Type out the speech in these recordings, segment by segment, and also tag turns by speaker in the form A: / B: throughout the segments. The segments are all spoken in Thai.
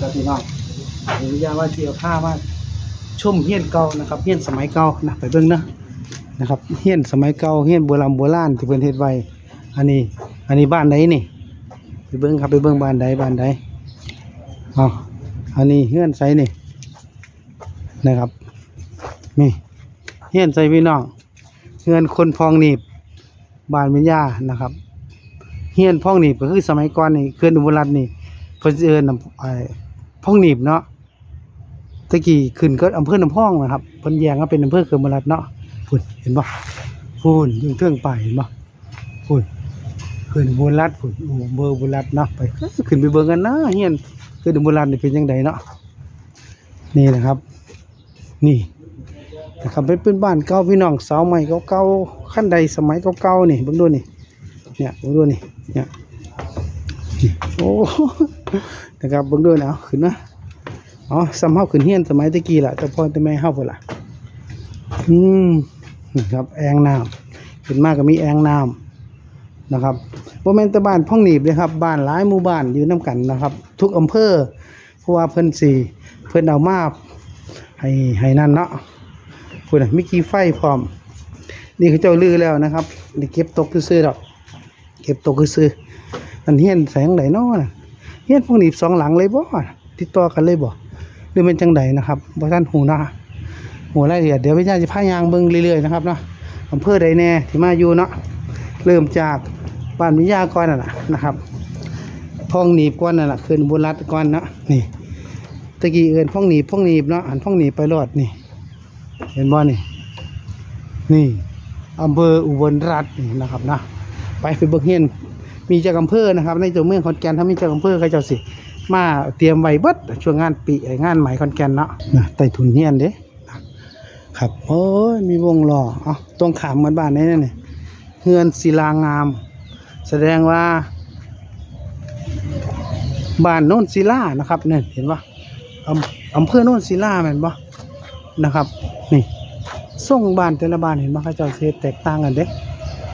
A: ครับพี่น้องผมวิทยาว่าเจียวผ้าว่าชมเฮียนเก่านะครับเฮียนสมัยเก่านะไปเบิ่งนะนะครับเฮียนสมัยเก่าเฮียนโบราณโบราณที่เพิ่นเฮ็ดไว้อันนี้ อันนี้บ้านใดนี่ ไปเบิ่งครับไปเบิ่งบ้านใดบ้านใดอ๋ออันนี้เฮียนไสนี่นะครับ นี่เฮียนใส่พี่น้องเฮียนคนพองหนีบบ้านวิญญานะครับเฮียนพองหนีบก็คือสมัยก่อนนี่เคลื่อนอุบลรัตน์นี่เพิ่นเอิ้นไอ้ พ่องหนีบเนาะตะกี้ขึ้นก็อำเภอน้ำพองนะครับเพิ่นแยกมาเป็นอำเภอเขือมรัดเนาะพุ่นเห็นบ่พุ่นยิงเทิงไปเห็นบ่พุ่นขึ้นบุรัดพุ่นอ้เบอร์บุรัดเนาะไปขึ้นไปเบิ่งกันนะเฮียนขึ้นบุรัดนี่เป็นจังไดเนาะนี่นะครับ นี่นะครับเป็นเป็นบ้านเก่าพี่น้องเสาใหม่เก่าๆขั้นใดสมัยเก่าๆนี่เบิ่งดูนี่เนี่ยเบิ่งดูนี่เนี่ยโอ้ นะครับเบิ่งด้วยนะขึ้นนะอ๋อซ้ำเฮาขึ้นเฮียนสมัยตะกี้ล่ะแต่พ่อแต่แม่เฮาพุ่นล่ะอืมนะครับแองน้ำขึ้นมากก็มีแองน้ำนะครับบ่แมนต่บ้านพ่องหนีบเลยครับบ้านหลายหมู่บ้านอยู่นํกันนะครับ ทุกอำเภอเพราะว่าเพิ่นสิเพิ่นเอามาให้ให้นั่นเนาะพุ่นน่ะมีกี่ไฟพร้อม นี่เขาเจ้าลือแล้วนะครับนี่เก็บตกซื่อดอก เก็บตกซื่อๆอันเฮียนแสงไหนน้อนะ ฮียนพวกนี้สองหลังเลยบ่ติดต่อกันเลยบ่หรือเป็นจังใดนะครับบ่ท่านหูนะหัวรายละเอียดเดี๋ยวพี่ชายจะพายางเบิ่งเรื่อยๆนะครับเนาะอำเภอใดแน่ที่มาอยู่เนาะเริ่มจากบ้านวิทยากรน่ะนะครับพ่องหนีบก่อนน่ะล่ะขึ้นบุญรัตก่อนเนาะนี่ตะกี้เอินพ่องหนีบพ่องหนีบเนาะอันพ่องหนีบไปรอดนี่ เห็นบ่นี่ นี่อำเภออุบลรัตน์นะครับนะไปไปเบิ่งเฮียน มีจากอำเภอนะครับ ในตัวเมืองขอนแก่นถ้ามีจากอำเภอเขาเจ้าสิ มาเตรียมไว้เบิดช่วงงานปีงานใหม่ขอนแก่นเนาะนะใต้ถุนเฮียนเด้ครับโอ้ยมีวงล้ออ๋อตรงขามเหมือนบ้านนี้นี่เฮือนศิลางาม แสดงว่าบ้านโน่นศิลานะครับเนี่ยเห็นปะอำอำเภอโน่นศิลาแม่นปะนะครับ นี่ส่งบ้านแต่ละบ้านเห็นปะเขาเจ้าเสียแตกต่างกันเด้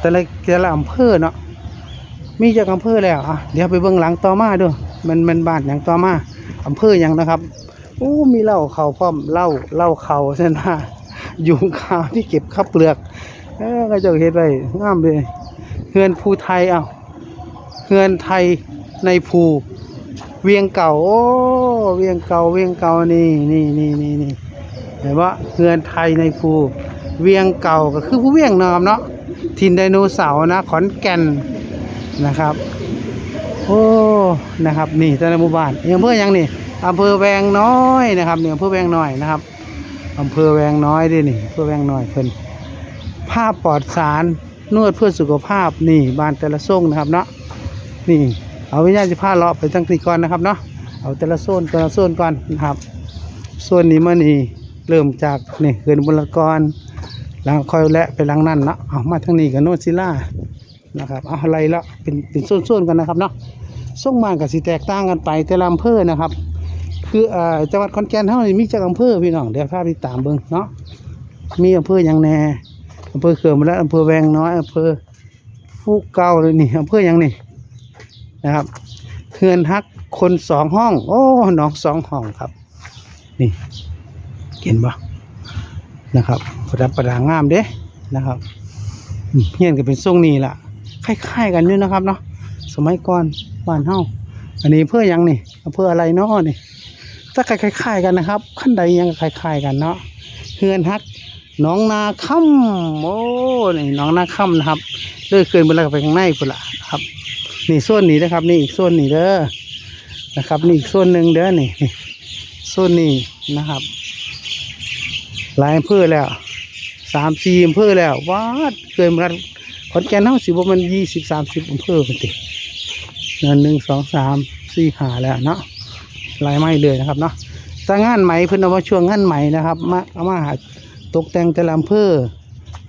A: แต่ละแต่ละอำเภอเนาะ มีจากอำเภอแล้วอะเดี๋ยวไปเบิ่งหลังต่อมาด้วยมันมันบ้านอย่างต่อมาอำเภออย่างนะครับโอ้มีเหล้าเขาพร้อมเหล้าเหล้าเขาเส้นว่ายุงขาวที่เก็บข้าวเปลือกเออก็เจะเฮ็ดไว้งามเลยเฮือนภูไทยเอ้าเฮือนไทยในภูเวียงเก่าโอ้เวียงเก่าเวียงเก่านี่นี่นี่นี่นี่เห็นว่าเฮือนไทยในภูเวียงเก่าก็คือผู้เวียงนาะครับเนาะทินไดโนเสาร์นะขอนแก่น นะครับ โอ้นะครับนี่แต่ละหมู่บ้านอำเภอยังนี่อำเภอแวงน้อยนะครับเนี่อำเภอแวงน้อยนะครับอำเภอแวงน้อยดินี่อำเภอแวงน้อยเพิ่นภาพปลอดสารนวดเพื่อสุขภาพนี่บานแต่ละส่งนะครับเนาะนี่ เอาวิญญาณจะพาเลาะไปตั้งตีก่อนนะครับเนาะเอาแต่ละโซนแต่ละโซนก่อนนะครับโซนนี้มานี่เริ่มจากนี่เขื่อนบุรกรหลังคอยและไปหลังนั่นเนาะเอามาทางนี้กับโนนศิล่า นะครับเอาอะไรละเป็นเป็นส่วนๆกันนะครับเนาะส่งมากับสีแตกต่างกันไปแต่ละอำเภอนะครับ คืออ่อจังหวัดขอนแก่นเท่านี้มีจักอำเภอพี่น้องเดี๋ยวพาไปตามเบิ่งเนาะมีอำเภออย่างแน่อำเภอเขื่อนมาแล้วอำเภอแวงน้อยอำเภอฟูเก่าเลยนี่อำเภออย่างนี่นะครับเฮือนฮักคนสองห้อง โอ้หน้องสองห้องครับ นี่เห็นปะนะครับประดับประดางามเด้นะครับเฮียนก็เป็นทรงนี้ล่ะ คล้ายๆกันอยู่นะครับเนาะสมัยก่อนบ้านเฮาอันนี้เพื่อยังนี่อำเภออะไรเนาะนี่ถ้าคล้ายๆกันนะครับขั้นใดยังคล้ายๆกันเนาะเฮือนฮักน้องนาค่ำโอ้นี่น้องนาค่ำนะครับเลื่อยเกินไปแล้วไปข้างในพุ่นละครับ นี่ส่วนนี้นะครับ นี่อีกส่วนนี้เด้อนะครับ นี่อีกส่วนหนึ่งเด้อนี่นี่ส่วนนี้นะครับหลายอำเภอแล้วสามสี่อำเภอแล้ววาดเกินมา ขอนแก่นเท่าสิบ่มันยี่สิบสามสิบอำเภอเป็นติเงินหนึ่งสองสามสี่หาแล้วเนาะลายไม้เลยนะครับเนาะแต่งานไหมเพิ่นเอามาช่วงงานไหมนะครับมาเอามาหาตกแต่งแต่ละอำเภอ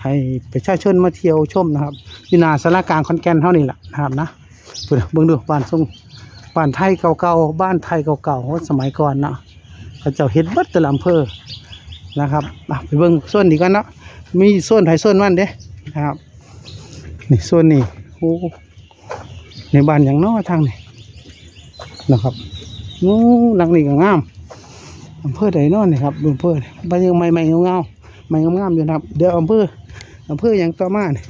A: ให้ประชาชนมาเที่ยวชมนะครับอยู่นาสารกลางขอนแก่นเท่านี้แหละนะครับนะเพิ่อนเบิ่งดูบ้านทรงบ้านไทยเก่าๆบ้านไทยเก่าๆสมัยก่อนเนาะเขาเจ้าเฮ็ดบิดแต่ละอำเภอนะครับไปเบิ่งโซนนี้กันเนาะมีโซนไผโซนมันเด้นะครับ นี่โซนนี้โอ้ในบ้านอย่างน้อทางนี่นะครับโอ้หลังนี้ก็งามอำเภอใดน้อนี่ครับอำเภอบ้านยังใหม่ๆเงาๆใหม่งามๆอยู่นะครับ เดี๋ยวอำเภออำเภอหยังต่อมาเนี่ย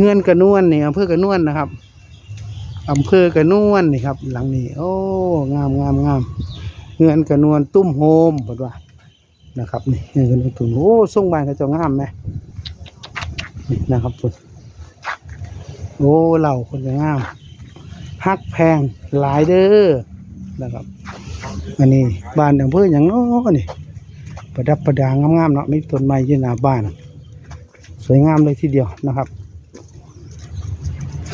A: เงินกระนวลนี่อำเภอกระนวลนะครับอำเภอกระนวลนี่ครับ หลังนี้ โอ้งามงามงามเงินกระนวลตุ้มโฮมบอกว่านะครับนี่เงินกระนวลตุ้มโอ้ทรงบ้านเขาเจะงามไหมนะครับคุณ โอ้เหล่าคนจะงามฮักแพงหลายเด้อนะครับ อันนี้บ้านอำเภออย่างน้อนี่ ประดับประดางามๆเนาะมีต้นไม้ยืนหน้าบ้าน สวยงามเลยทีเดียวนะครับ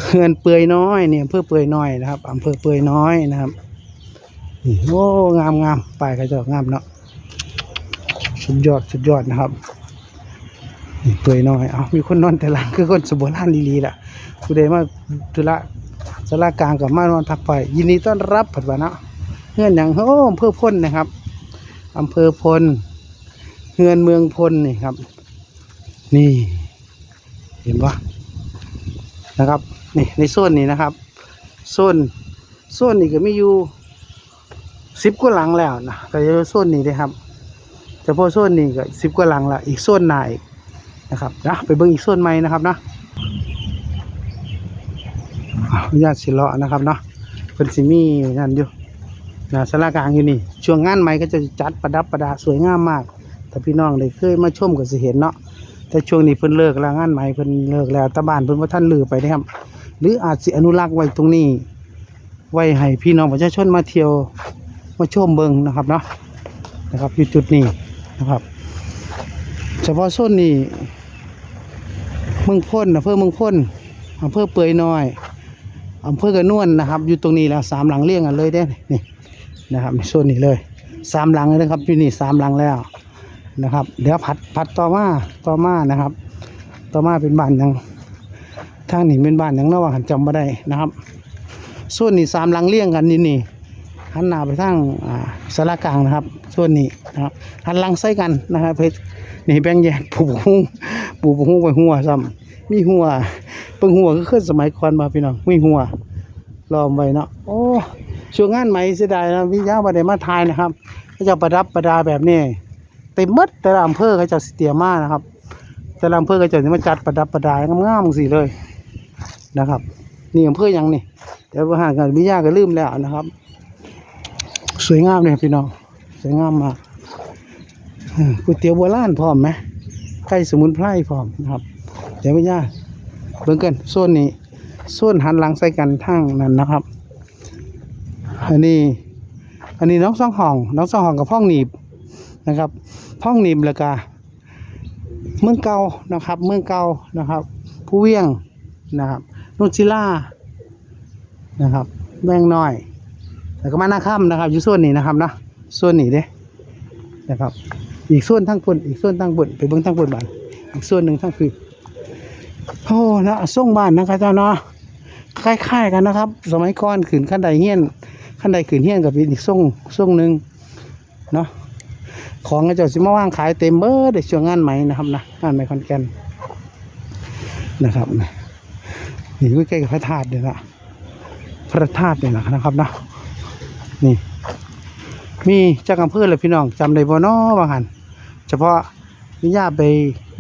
A: เขื่อนเปื่อยน้อยเนี่ยอำเภอเปื่อยน้อยนะครับอำเภอเปื่อยน้อยนะครับโอ้งามงามป้ายกระจกงามเนาะสุดยอดสุดยอดนะครับเปื่อยน้อยเอามีคนนอนแต่หลังคือคนสมบูรณ์ลีลีล่ะ ผู้ใดมาธุระสารกลางกับมานอนพักไปยินดีต้อนรับผัดวาเนาะเงื่อนอย่างโอ้อำเภอพ้นนะครับอำเภอพลเฮือนเมืองพลนี่ครับ นี่ เห็นปะนะครับ นี่ในโซนนี้นะครับโซนโซนนี้ก็มีอยู่สิบกว่าหลังแล้วนะแต่จะโซนนี้เลยครับเฉพาะโซนนี้ก็สิบกว่าหลังละอีกโซนหนนะครับนะไปเบิ่งอีกโซนใหม่นะครับนะ อะอนุญาตสิเลาะนะครับเนาะเป็นสิมีนั่นอยู่นะสารากลางอยู่นี่ ช่วงงานใหม่ก็จะจัดประดับประดาสวยงามมาก ถ้าพี่น้องได้เคยมาชมก็สิเห็นเนาะแต่ช่วงนี้เพิ่นเลิกแล้วงานใหม่เพิ่นเลิกแล้วตะบานเพิ่นว่าท่านลือไปนะครับ หรืออาจสิอนุรักษ์ไว้ตรงนี้ ไว้ให้พี่น้องประชาชนมาเที่ยวมาชมเบิงนะครับเนาะนะครับอยู่จุดนี้นะครับ เฉพาะโซนนี้เมืองพ้นอำเภอเมืองพ้นอำเภอเปื่อยน้อย อำเภอกระนวนนะครับ อยู่ตรงนี้แล้วสามหลังเรียงกันเลยเด้นี่นะครับโซนนี้เลยสามหลังเลยนะครับอยู่นี่สามหลังแล้วนะครับ เดี๋ยวผัดผัดต่อมาต่อมานะครับ ต่อมาเป็นบ้านยังทางนี้เป็นบ้านยังระหว่างหันจำไม่ได้นะครับส่วนนี้สามหลังเลี่ยงกันนี่นี่หันหน้าไปทางอ่าสารกลางนะครับ ส่วนนี้นะครับหันหลังใส่กันนะครับเพชรนี่แบ่งแยกปูบกหุ้งปูกพุงไปหัวซ้ำ มีหัวเปิงหัวก็คือสมัยก่อนมาพี่น้องมีหัวล้อมไว้เนาะโอ้ช่วงงานไหมเสียดายนะวิญญาบันไดมาทายนะครับก็จะประดับประดาแบบนี้เต็มมดแต่ละอำเภอเขาเจะสเตียมมานะครับ แต่ละอำเภอเขาเจะมาจัดประดับประดายงามๆสิเลยนะครับ นี่อำเภอยังนี่เดี๋ยวหากันวิญญาก็ลืมแล้วนะครับ สวยงามเลยพี่น้องสวยงามมากก๋วยเตี๋ยวโบราณพร้อมไหมไก่สมุนไพรพร้อมนะครับ ดี๋ยววิญญาเบิ่งกันโซนนี้โซนหันหลังใส่กันทางนั้นนะครับ อันนี้ อันนี้น้องสองห้อง น้องสองห้องกับห้องหนีบนะครับห้องหนิมแล้วก็เมืองเก่านะครับ เมืองเก่านะครับ ผู้เวียงนะครับนุชิล่านะครับแบงน้อยแล้วก็มาหน้าค่ำนะครับ อยู่ส่วนนี้นะครับนะส่วนนี้เด้นะครับ อีกส่วนทั้งบนอีกส่วนทั้งบนไปเบิ้งทั้งบนบ้านอีกส่วนหนึ่งทั้งคือ โอ้นะส่งบ้านนะครับเจ้าเนาะคล้ายๆกันนะครับ สมัยก่อนขืนขั้นใดเฮี้ยนขั้นใดขืนเฮี้ยนกับอีกส่งส่งหนึ่งเนาะของก็จะสิมาว่างขายเต็มเบิดในช่วงงานไหมนะครับนะงานไหมคอนแกนนะครับนี่อยู่ใกล้กับพระธาตุเลยละพระธาตุเนี่ยนะครับนะนี่ มีจากอำเภอเลยพี่น้องจำได้บ่น้อบางหันเฉพาะนิยาไป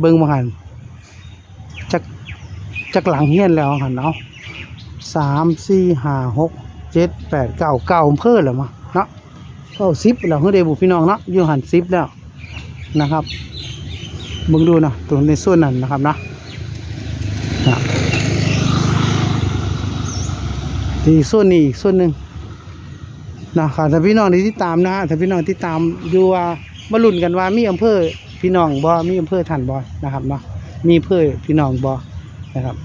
A: เบิ้งบางหัน จากหลังเฮียนแล้วบางหันเนาะสามสี่ห้าหกเจ็ดแปดเก้าเก้าอำเภอแล้วมั้งเนาะเข้าซิปแล้วเฮ้ยเดบุพี่น้องเนาะอยู่หันซิปแล้วนะครับเบิ่งดูนะตรงในส่วนนั้นนะครับนะนะอีกส่วนนี้อีกส่วนหนึ่งนะครับถ้าพี่น้องที่ติดตามนะฮะถ้าพี่น้องที่ตามอยู่ว่ามาลุ้นกันว่ามีอำเภอพี่น้องบ่มีอำเภอท่านบ่นะครับเนาะมีอำเภอพี่น้องบ่ นะครับ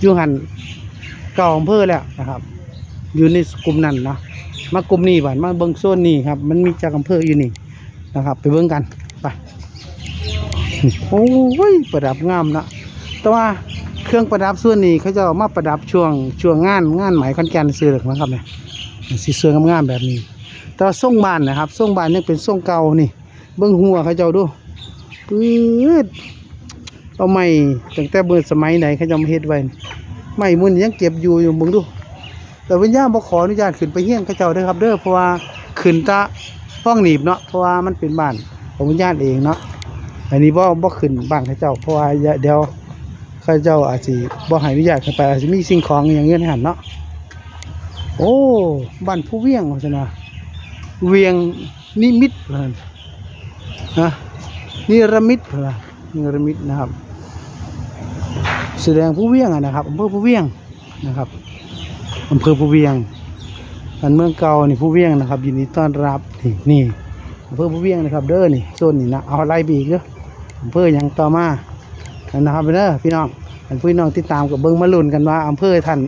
A: อยู่หันเก่าอำเภอแล้วนะครับ อยู่ในกลุ่มนั้นนะมากลุ่มนี้บ้านมาเบิ่งโซนนี้ครับ มันมีจากอำเภออยู่นี่นะครับ ไปเบิ่งกันไปโอ้ยประดับงามนะแต่ว่าเครื่องประดับส่วนนี้เขาจะมาประดับช่วงช่วงงานงานไหมคอนแกนซื้อหรอกนะครับเนี่ยสีเสวยงามๆแบบนี้ แต่ว่าส่งบ้านนะครับส่งบ้านยังเป็นส่งเก่านี่ เบิ่งหัวเขาเจ้าดูปื๊ด เอาไม้ตั้งแต่เมื่อสมัยไหนเขาจะมาเฮ็ดไว้ไม้มุ่นยังเก็บอยู่อยู่เบิ่งดู แต่วิญญาณบ่ขออนุญาตขึ้นไปเฮี้ยนเขาเจ้าเด้อครับเด้อเพราะว่าขึ้นตะป้องหนีบเนาะเพราะว่ามันเป็นบ้านของวิญญาณเองเนาะอันนี้บ่บ่ขึ้นบ้านเขาเจ้า เพราะว่าเดี๋ยวเขาเจ้าอาจสิบ่ให้อนุญาตขึ้นไปอาจสิมีสิ่งของอย่างเงี้ยในหันเนาะโอ้บ้านผู้เวียงว่าซั่นนะเวียงนิมิตเพิ่นนะนิรมิตเพิ่นนิรมิตนะครับ แสดงผู้เวียงอะนะครับอำเภอผู้เวียงนะครับอำเภอภูเวียงอันเมืองเก่านี่ภูเวียงนะครับยินดีต้อนรับนี่นี่อำเภอภูเวียงนะครับ เด้อนี่โซนนี่นะเอาไล่บีกเด้ออำเภอยังต่อมานะครับเด้อพี่น้องอันพี่น้องติดตามกับเบิ้งมาลุนกันว่าอำเภอท่าน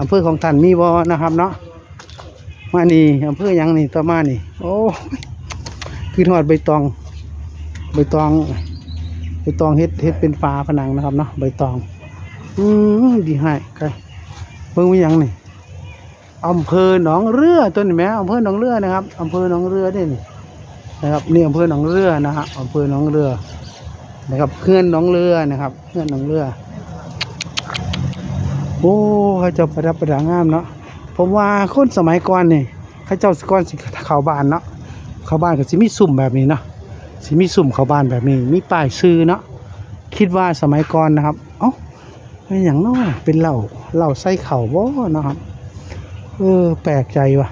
A: อำเภอของท่านมีบ่นะครับเนาะมานี่อำเภอยังนี่ต่อมานี่ โอ้คือทอดใบตอง ใบตอง ใบตองเฮ็ดเฮ็ดเป็นฟ้าผนังนะครับเนาะใบตอง อืมดีให้ใครเพิ่งมีหยังนี่อำเภอหนองเรือตัวนี้ไหมอำเภอหนองเรือนะครับอำเภอหนองเรือนี่นะครับนี่อำเภอหนองเรือนะฮะอำเภอหนองเรือ นะครับเพื่อนหนองเรือนะครับเพื่อนหนองเรือโอ้เขาเจ้าประดับประดางามเนาะผมว่าคนสมัยก่อนนี่เขาเจ้าก่อนสิเข้าบ้านเนาะเข้าบ้านก็สิมีสุ่มแบบนี้เนาะสิมีสุ่มเข้าบ้านแบบนี้ มีป้ายชื่อเนาะคิดว่าสมัยก่อนนะครับ เป็นอย่างน้อยเป็นเหล่าเหล่าไส้เข่าบ่นะครับ เออ แปลกใจว่ะ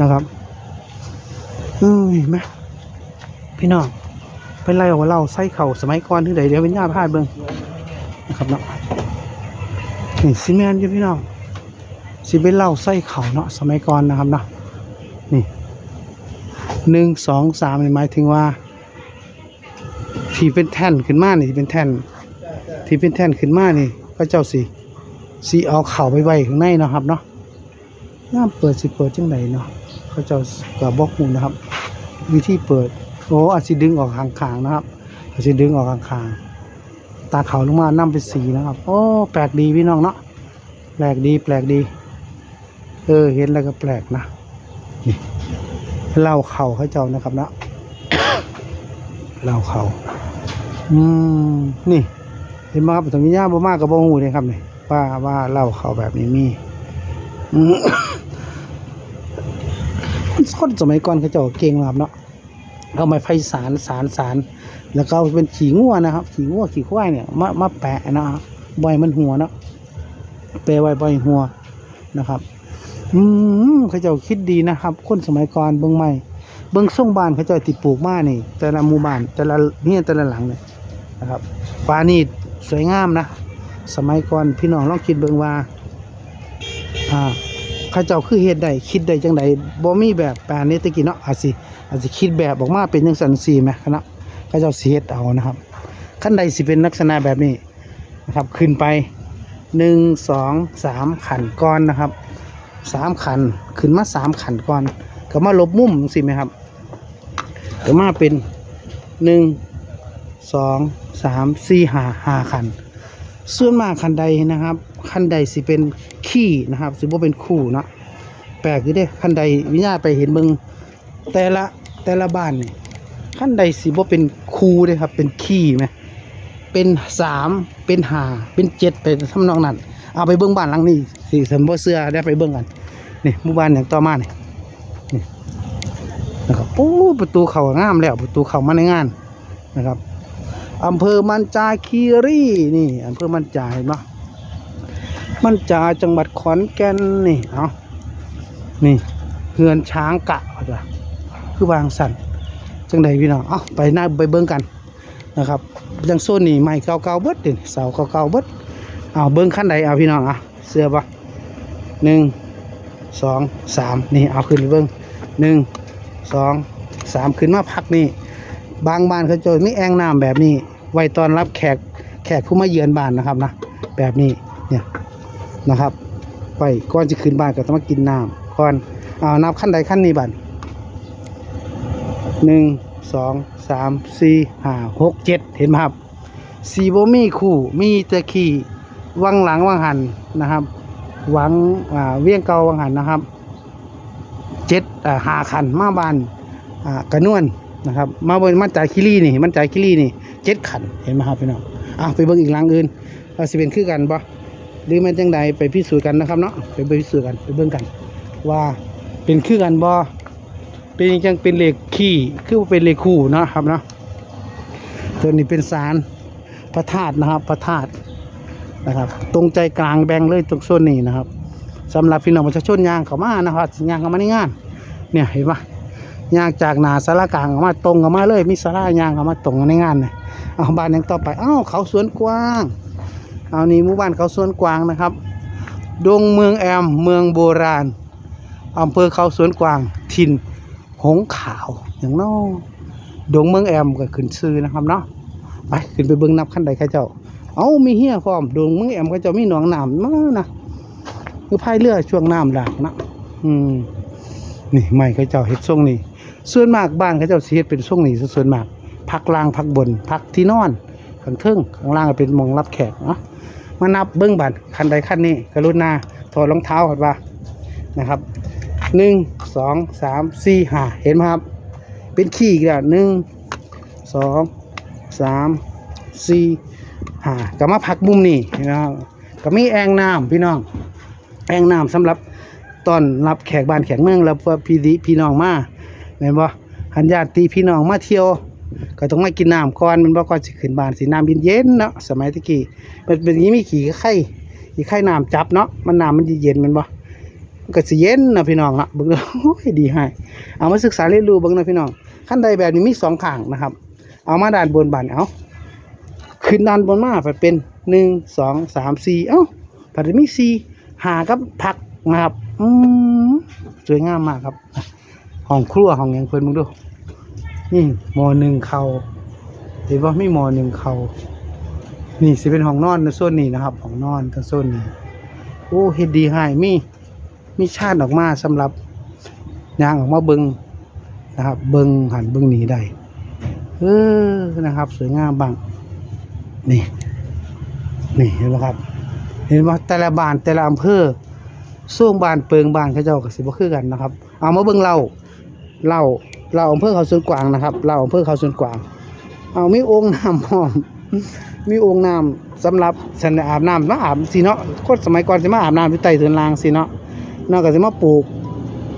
A: นะครับเออเห็นไหมพี่น้องเป็นไรว่าเหล่าไส้เข่าสมัยก่อนที่ไหนเดี๋ยวเป็นญาติพาดเบิ่งนะครับเนาะนี่ซีเมนต์อยู่พี่น้องสิเป็นเหล่าไส้เข่าเนาะสมัยก่อนนะครับเนาะนี่หนึ่งสองสามหมายถึงว่าที่เป็นแท่นขึ้นมานี่ที่เป็นแท่น ที่เป็นแท่นขึ้นมานี่ก็เจ้าสิสีเอาเข่าไปไว้ข้างในนะครับเนาะน้ำเปิดสิเปิดจังไหนเนาะเขาเจ้ากับอกหูนะครับ วิธีเปิดโอ้อาจสิดึงออกข้างๆนะครับอาจสิดึงออกข้างๆตาเขาลงมาน้ำเป็นสีนะครับ โอ้แปลกดีพี่น้องเนาะแปลกดีแปลกดีเออเห็นแล้วก็แปลกนะนี่เล่าเข่าเขาเจ้านะครับนะเล่าเข่าอืมนี่ เห็นไหมครับถึงมีญาบ่มากกับบ่หูเลยครับนี่ว่าว่าเล่าเขาแบบนี้มีคนคนสมัยก่อนเขาเจะเก่งนะครับเนาะเอาไม้ไฟสารสารสารแล้วก็เป็นขี่งัวนะครับขี่งัวขี่ควายเนี่ยมามาแปะนะครับใบมันหัวเนาะแปะไว้ใบหัวนะครับ อืมเขาเจ้าคิดดีนะครับ คนสมัยก่อนเบิ่งใหม่เบิ่งส่งบ้านเขาเจ้าติดปลูกมานี่ แต่ละหมู่บ้านแต่ละเนี่ยแต่ละหลังเนี่ยนะครับฟานี่ สวยงามนะ สมัยก่อนพี่น้องลองคิดเบิ่งว่าอ่าข้าเจ้าคือเฮ็ดได้คิดได้จังไดบ่มีแบบแปลนนี้ตะกี้เนาะอาจสิอาจสิคิดแบบออกมาเป็นจังซั่นซี่แหมคณะข้าเจ้าเสิเฮ็ดเอานะครับขั้นใดสิเป็นลักษณะแบบนี้นะครับขึ้นไปหนึ่งสองสามขันก้อนนะครับสามขันขึ้นมาสามขันก้อน ก็มาลบมุมสิไหมครับก็มาเป็นหนึ่ง สองสามสี่ห้าห้าคัน ส่วนมากคันใดนะครับ คันใดสิเป็นขี้นะครับสิบ่เป็นคู่เนาะแปลกอยู่เด้คันใดวิญญาไปเห็นเบิงแต่ละแต่ละบ้านนี่คันใดสิบ่เป็นคู่เด้ครับ เป็นขี้ไหมเป็นสามเป็นห้าเป็นเจ็ดไปทำนองนั้นเอาไปเบิ่งบ้านหลังนี้สิสมบ่เสื้อได้ไปเบิ่งกันนี่หมู่บ้านอย่างต่อมาเนี่นี่นะครับโอ้ประตูเขางามแล้วประตูเขามาในงานนะครับ อำเภอมันจาคีรีนี่อำเภอมันจาเห็นปะมันจาจังหวัดขอนแก่นนี่เอานี่เฮือนช้างกะจ้ะคือวางสันจังใดพี่น้องเอาไปหน้าไปเบิ้งกันนะครับจังโซนนี่ใหม่เก่าๆเบิดเด่นเสาเก่าๆเบิดเอาเบิ้งขั้นใดเอาพี่น้องอะเสื้อปะหนึ่งสองสามนี่เอาขึ้นเบิ้งหนึ่งสองสามขึ้นมาพักนี่บางบ้านเขาจะมีแอ่งน้ำแบบนี้ ไว้ตอนรับแขกแขกผู้มาเยือนบ้านนะครับนะแบบนี้เนี่ยนะครับไปก่อนจะขึ้นบ้านก็ต้องมากินน้ำก่อนเอานับขั้นใดขั้นนี้บัดหนึ่งสองสามสี่ห้าหกเจ็ดเห็นไหมครับสีโบมีคู่มีตะขี่วังหลังวังหันนะครับหวังอ่าเวียงเกาวังหันนะครับเจ็ดอ่าหาขันมาบานอ่ากระนวนนะครับ มาบนมันจ่ายคิรีนี่ มันจ่ายคิรีนี่ เจ็ดขันเห็นไหมครับพี่น้องอะไปเบิ่งอีกหลังอื่นว่าสิเป็นคือกันบ่หรือมันจังใดไปพิสูจน์กันนะครับเนาะไปพิสูจน์กันไปเบิ่งกัน ว่าเป็นคือกันบ่เป็นจังเป็นเลขขี้คือเป็นเลขคู่นะครับเนาะตัวนี้เป็นสารพระธาตุนะครับพระธาตุนะครับ ตรงใจกลางแบ่งเลยตรงโซนนี้นะครับสำหรับพี่น้องประชาชนยางเข้ามานะครับยางเข้ามาในงาน เนี่ยเห็นปะยางจากหนาสารกลางเข้ามาตรงเข้ามาเลยมีสารายางเข้ามาตรงในงานเนี่ย เอาบ้านยังต่อไปอ้าวเขาสวนกว้าง เอานี่หมู่บ้านเขาสวนกวางนะครับดงเมืองแอมเมืองโบราณอำเภอเขาสวนกวางถิ่นหงขาวอย่างน้อดงเมืองแอมก็ขึ้นชื่อนะครับเนาะไปขึ้นไปเบิ่งนับขั้นใดข้าเจ้า เอามีเฮียพร้อมดงเมืองแอมข้าเจ้ามีหนองน้ำมานะคือพายเรือช่วงน้ำหลากนะอืมนี่ไม่ข้าเจ้าเฮ็ดทรงนี่ส่วนมากบ้านข้าเจ้าเฮ็ดเป็นทรงนี่ส่วนมาก พักล่างพักบน พักที่นอนข้างเทิงข้างล่างก็เป็นมองรับแขกเนาะมานับเบื้องบันคันใดคันนี้กรุณาถอดรองเท้าก่อนว่านะครับหนึ่งสองสามสี่ห้าเห็นไหมครับ เป็นขี้อีกแล้วหนึ่งสองสามสี่ห้าก็มาพักมุมนี่นะครับก็มีแองน้ำพี่น้อง แองน้ำสำหรับตอนรับแขกบ้านแขกเมืองแล้วพี่ดิพี่น้องมาเห็นบ่หันญาติพี่น้องมาเที่ยว ก็ต้องมากินน้ำก่อนมันบ่ก่อนสิขึ้นบ้านสิน้ำเย็นๆเนาะสมัยตะกี้เป็นเป็นอย่างนี้มีขี่ไข่ขี่ไข่น้ำจับเนาะมันน้ำมันเย็นมันบ่ก็สิเย็นนะพี่น้องเนาะเบิ่งเด้อโอ้ยดีให้เอามาศึกษาเรียนรู้เบิ่งนะพี่น้องขั้นใดแบบนี้มีสองข้างนะครับ เอามาด้านบนบานเอาขึ้นด้านบนมาผัดเป็นหนึ่งสองสามสี่เอ้าผัดมีสี่หากับผักนะครับอืมสวยงามมากครับห้องครัวห้องหยังเพิ่นมึงดู นี่หมอหนึ่งเขาเห็นว่าไม่หมอหนึ่งเขานี่สิเป็นห้องนอนในโซนนี้นะครับห้องนอนทั้งโซนนี้โอ้เฮ็ดดีให้มีมีชาติออกมาสำหรับยางออกมาเบิงนะครับ เบิงหันเบิงหนีได้เออนะครับ สวยงามบังนี่นี่เห็นไหมครับ เห็นว่าแต่ละบ้านแต่ละอำเภอส่วงบ้านเปิงบ้านเขาเจ้าก็สิบ่คือกันนะครับ เอามาเบิงเราเรา เราอำเภอเขาสวนกวางนะครับ เราอำเภอเขาสวนกวาง เอามีองค์น้ำพร้อม มีองค์น้ำสำหรับฉันอาบน้ำมาอาบสิเนาะคนสมัยก่อนสิมาอาบน้ำที่ใต้เทือนรางสิเนาะนอกจากสิมาปลูก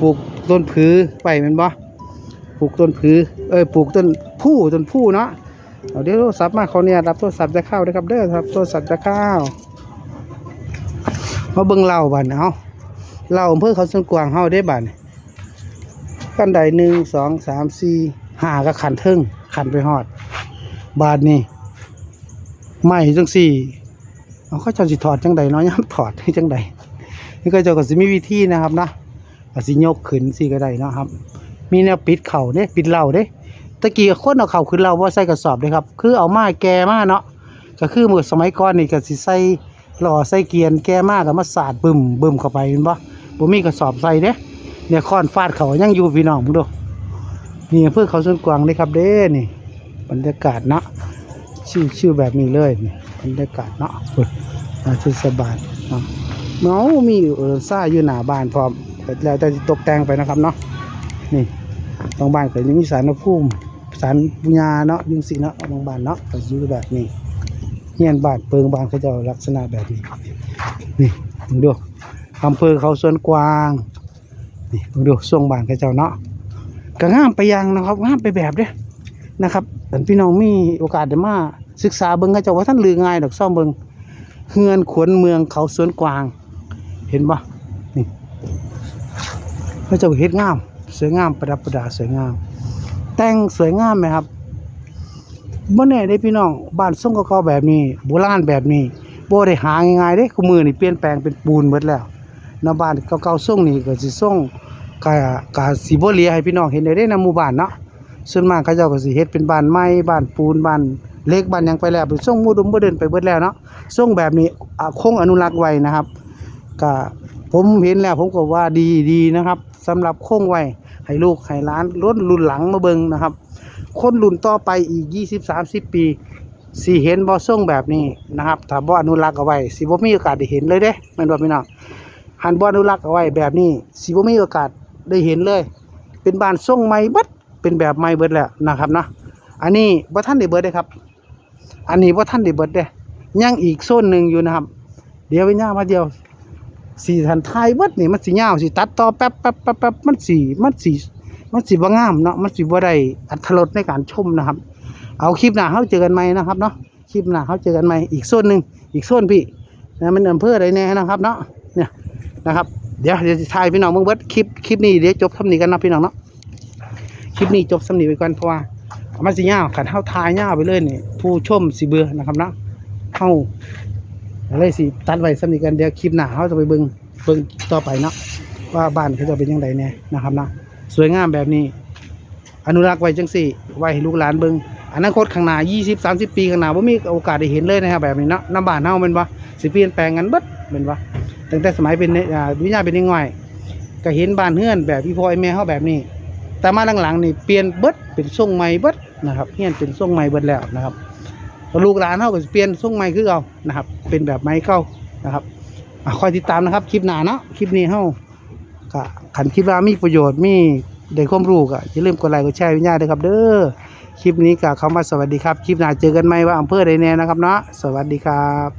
A: ปลูกต้นผือไปแมันบ่ปลูกต้นผือเอ้ยปลูกต้นผู้ต้นผู้เนาะเดี๋ยวโทรศัพท์มาเขาเนี่ยรับโทรศัพท์จะเข้าเด้อครับเด้อครับโทรศัพท์จะเข้ามาเบิ่งเหล่าบัดเอาเหล่าอำเภอเขาสวนกวางเฮาได้บัด กันใดหนึ่งสองสามสี่ห้าก็ขันเทิงขันไปหอด บาทนี่ไม่จังสี่เอาเขาเจ้าสิถอดจังใดเนาะย้ำถอดให้จังใดนี่ก็เจ้าก็สิมีวิธีนะครับนะก็สิยกขึ้นสิก็ได้นะครับ มีแนวปิดเข่าเด้ปิดเหล่าเด้ตะกี้คนเอาเข่าขึ้นเหล่าว่าใส่กระสอบเด้ครับ คือเอามาแกมาเนาะก็คือเมื่อสมัยก่อนนี่ก็สิใส่หล่อใส่เกียนแกมาก็มาสาดบึมบึมเข้าไปเห็นบ่บ่มีกระสอบใส่เด้ เนี่ยค้อนฟาดเขายังอยู่พี่น้องมึงดูนี่เพื่อเขาสวนกวางเลยครับเด้นี่ บรรยากาศเนาะชื่อชื่อแบบนี้เลยนี่บรรยากาศเนาะเปิดมาเทศบาลเนาะเมามีเออซ่าอยู่หน้าบ้านพร้อมแต่แล้วแต่ตกแต่งไปนะครับเนาะนี่บางบ้านก็ยังมีสารพระภูมิสารปุญญาเนาะยังสิเนาะบางบ้านเนาะก็อยู่แบบนี้เฮียนบ้านเปิงบ้านเขาจะลักษณะแบบนี้นี่มึงดูอำเภอเขาสวนกวาง นี่ดูส่วงบานเขาเจ้าเนาะก็ง่ามไปยังนะครับง่ามไปแบบเด้นะครับแต่พี่น้องมีโอกาสได้มาศึกษาเบิ่งเขาเจ้าว่าท่านลือง่ายดอกซ่อมเบิ่งเฮือนขวนเมืองเขาสวนกวาง เห็นปะนี่เขาเจ้าเฮ็ดงาม สวยงามประดับประดาสวยงาม แต่งสวยงามไหมครับบ่แน่ได้พี่น้องบ้านทรงเก่าแบบนี้โบราณแบบนี้โบได้หาง่ายๆเด้คุมือนี่เปลี่ยนแปลงเป็นปูนหมดแล้วน้าบ้านเก่าๆส่งนี่ก็สิส่ง กะกะสิบ่เหลียให้พี่น้องเห็นได้เด้ในหมู่บ้านเนาะส่วนมากเขาเจ้าก็สิเฮ็ดเป็นบ้านไม้บ้านปูนบ้านเล็กบ้านยังไปแล้วไปส่งมูดุมบ่เดินไปเบิดแล้วเนาะส่งแบบนี้คงอนุรักษ์ไว้นะครับก็ผมเห็นแล้วผมก็ว่าดีดีนะครับสำหรับคงไว้ให้ลูกให้ล้านรุ่นรุ่นหลังมาเบิงนะครับ คนรุ่นต่อไปอีก 20-30 ปีสิเห็นบ่ส่งแบบนี้นะครับถ้าบ่อนุรักษ์เอาไว้สิบ่มีโอกาสได้เห็นเลยเด้แม่นบ่พี่น้องหันบ่อนุรักษ์เอาไว้แบบนี้สิบ่มีโอกาส ได้เห็นเลย เป็นบ้านทรงใหม่เบิดเป็นแบบใหม่เบิดแล้วนะครับเนาะอันนี้บ่ทันได้เบิดเด้ครับ อันนี้บ่ทันได้เบิดเด้ยังอีกโซนหนึ่งอยู่นะครับ เดี๋ยววิญญามาเดียวสีทันทายเบิดนี่มันสิยาสิตัดต่อแป๊บแป๊บแป๊บแป๊บมันสิมันสิมันสิบ่งามเนาะมันสิบ่ได้อรรถรสในการชมนะครับ เอาคลิปหน้าเฮาเจอกันใหมนะครับเนาะคลิปหน้าเฮาเจอกันใหมอีกโซนหนึ่งอีกโซนพี่นะมันอำเภอใดแน่นะครับเนาะเนี่ยนะครับ เดี๋ยวเดี๋ยวถ่ายพี่น้องเบิ่งเบิดคลิปคลิปนี้เดี๋ยวจบทำนี้กันนะพี่น้องเนาะคลิปนี้จบสำนี้ไปก่อนเพราะว่ามันสิยาวคันเฮาถ่ายยาวไปเลยนี่ผู้ชมสิเบื่อนะครับนะเฮาเลยสิตัดไว้สำนีกันเดี๋ยวคลิปหน้าเขาจะไปเบิ่งเบิ่งต่อไปเนาะว่าบ้านเขาจะเป็นยังไงแน่นะครับนะสวยงามแบบนี้ อนุรักษ์ไว้จังสี่ ไว้ให้ลูกหลานเบิ่งอนาคตข้างหน้า20 30 ปีข้างหน้าบ่มีโอกาสได้เห็นเลยนะครับแบบนี้เนาะน้ำบ้านเฮาแม่นบ่สิเปลี่ยนแปลงกันเบิดแม่นบ่ ตั้งแต่สมัยเป็นอ่าวิญญาณเป็นน้อยก็เห็นบ้านเฮือนแบบพี่พ่อไอ้แม่เฮาแบบนี้ แต่มาหลังๆนี่เปลี่ยนเบิดเป็นทรงใหม่เบิดนะครับเฮือนเป็นทรงใหม่เบิดแล้วนะครับลูกหลานเขาก็เปลี่ยนทรงใหม่คือเอานะครับ เป็นแบบไม้เก่านะครับอคอยติดตามนะครับคลิปหน้าเนาะคลิปนี้เฮาก็ขันคิดว่ามีประโยชน์มีได้ความรู้ก็อย่าลืมกดไลค์กดแชร์วิญญาณด้วยครับ เด้อคลิปนี้ก็เข้ามาสวัสดีครับ คลิปหน้าเจอกันไหมว่าอำเภอใดแน่นะครับเนาะสวัสดีครับ